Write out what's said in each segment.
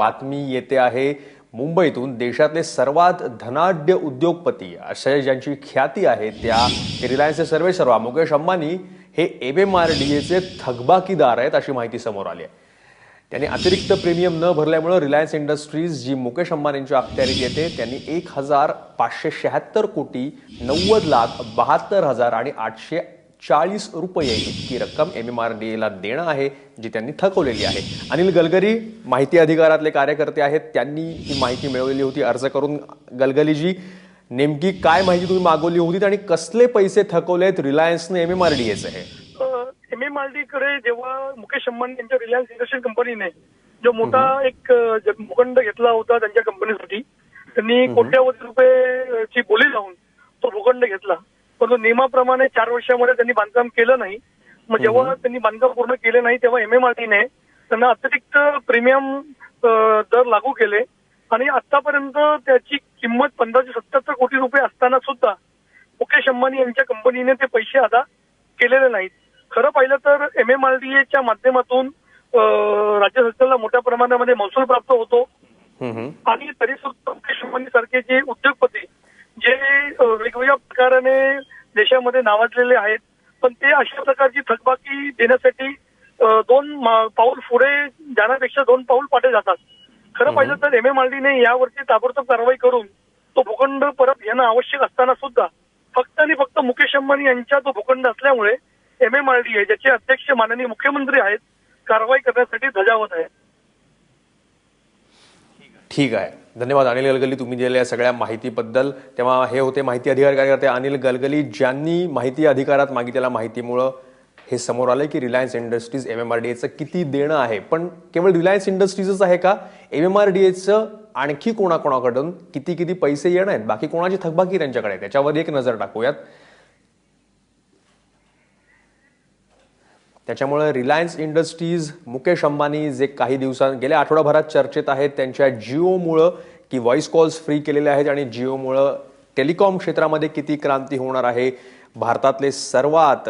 बातमी येते आहे. मुंबईतून देशातले सर्वात धनाढ्य उद्योगपती अशा ज्यांची ख्याती आहे त्या रिलायन्सचे सर्वे सर्वा मुकेश अंबानी हे एम एम आर डी एचे थकबाकीदार आहेत अशी माहिती समोर आली आहे. त्यांनी अतिरिक्त प्रीमियम न भरल्यामुळे रिलायन्स इंडस्ट्रीज जी मुकेश अंबानींच्या अखत्यारीत येते त्यांनी एक हजार पाचशे शहात्तर कोटी नव्वद लाख बहात्तर हजार आणि आठशे चाळीस रुपये इतकी रक्कम एम एम आर डी एला देणं आहे जी त्यांनी थकवलेली आहे. अनिल गलगरी माहिती अधिकारातले कार्यकर्ते आहेत त्यांनी ही माहिती मिळवलेली होती. अर्ज करून गलगलीजी नेमकी काय माहिती तुम्ही मागवली होती आणि कसले पैसे थकवले आहेत रिलायन्सने एम एम आर डी एचे हे. एम एम आर डी कडे जेव्हा मुकेश अंबानी यांच्या रिलायन्स इंडस्ट्रियल कंपनीने जो मोठा एक भूखंड घेतला होता त्यांच्या कंपनीसाठी त्यांनी कोट्यावधी रुपये ची बोली लावून तो भूखंड घेतला. परंतु नियमाप्रमाणे चार वर्षामध्ये त्यांनी बांधकाम केलं नाही. मग जेव्हा त्यांनी बांधकाम पूर्ण केले नाही तेव्हा एम एम आर डीने त्यांना अतिरिक्त प्रीमियम दर लागू केले. आणि आतापर्यंत त्याची किंमत पंधराशे सत्याहत्तर कोटी रुपये असताना सुद्धा मुकेश अंबानी यांच्या कंपनीने ते पैसे अदा केलेले नाहीत. खरं पाहिलं तर एम एम आर डी एच्या माध्यमातून राज्य सरकारला मोठ्या प्रमाणामध्ये महसूल प्राप्त होतो. आणि तरी सुद्धा मुकेश अंबानी सारखे जे अं, वेगवेगळ्या प्रकाराने देशामध्ये नावाजलेले आहेत. पण ते अशा प्रकारची थकबाकी देण्यासाठी दोन पाऊल पुढे जाण्यापेक्षा दोन पाऊल पाठे जातात. खरं पाहिलं तर एम एम आर डीने यावरती ताबडतोब कारवाई करून तो भूखंड परत घेणं आवश्यक असताना सुद्धा फक्त आणि फक्त मुकेश अंबानी यांच्या तो भूखंड असल्यामुळे एम एम आर डी आहे ज्याचे अध्यक्ष माननीय मुख्यमंत्री आहेत कारवाई करण्यासाठी धजावत आहे ठीक आहे. धन्यवाद अनिल गलगली. तुम्ही दिलेल्या सगळ्या माहितीबद्दल. तेव्हा हे होते माहिती अधिकार कार्यकर्ते अनिल गलगली ज्यांनी माहिती अधिकारात मागितलेल्या माहितीमुळं हे समोर आलं की Reliance Industries M M R D एचं किती देणं आहे. पण केवळ रिलायन्स इंडस्ट्रीजच आहे का? एम एम आर डी एचं आणखी कोणाकोणाकडून किती किती पैसे येणं आहेत? बाकी कोणाची थकबाकी त्यांच्याकडे? त्याच्यावर एक नजर टाकूयात. त्याच्यामुळे रिलायन्स इंडस्ट्रीज मुकेश अंबानी जे काही दिवसां गेल्या आठवडाभरात चर्चेत आहेत त्यांच्या जिओमुळं की व्हॉइस कॉल्स फ्री केलेले आहेत आणि जिओमुळं टेलिकॉम क्षेत्रामध्ये किती क्रांती होणार आहे भारतातले सर्वात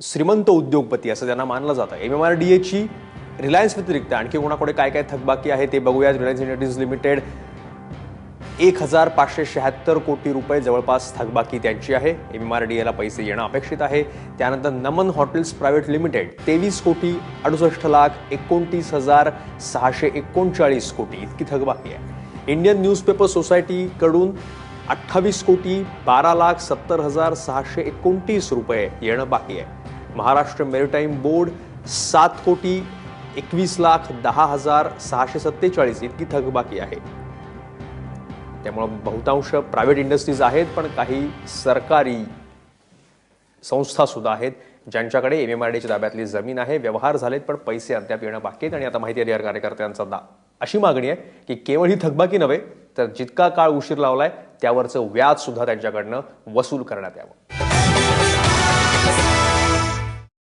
श्रीमंत उद्योगपती असं त्यांना मानलं जातं. एम एम आर डी एची रिलायन्स व्यतिरिक्त आणखी कोणाकडे काय काय थकबाकी आहे ते बघूयात. रिलायन्स इंडस्ट्रीज लिमिटेड एक हजार पाचशे शहात्तर कोटी रुपये जवळपास थकबाकी त्यांची आहे. एम आर डी एला पैसे येणं अपेक्षित आहे. त्यानंतर नमन हॉटेल्स प्रायव्हेट लिमिटेड तेवीस कोटी अडुसष्ट लाख एकोणतीस हजार सहाशे एकोणचाळीस कोटी इतकी थकबाकी आहे. इंडियन न्यूजपेपर सोसायटीकडून अठ्ठावीस कोटी बारा लाख सत्तर हजार सहाशे एकोणतीस रुपये येणं बाकी आहे. महाराष्ट्र मेरिटाईम बोर्ड सात कोटी एकवीस लाख दहा हजार सहाशे सत्तेचाळीस इतकी थकबाकी आहे. त्यामुळं बहुतांश प्रायव्हेट इंडस्ट्रीज आहेत पण काही सरकारी संस्थासुद्धा आहेत ज्यांच्याकडे एम एम आर डीच्या ताब्यातली जमीन आहे व्यवहार झालेत पण पैसे अद्याप येणं बाकी आहेत आणि आता माहिती अधिकार कार्यकर्त्यांचा दा अशी मागणी आहे की केवळ ही थकबाकी नव्हे तर जितका काळ उशीर लावलाय त्यावरचं व्याज सुद्धा त्यांच्याकडनं वसूल करण्यात यावं.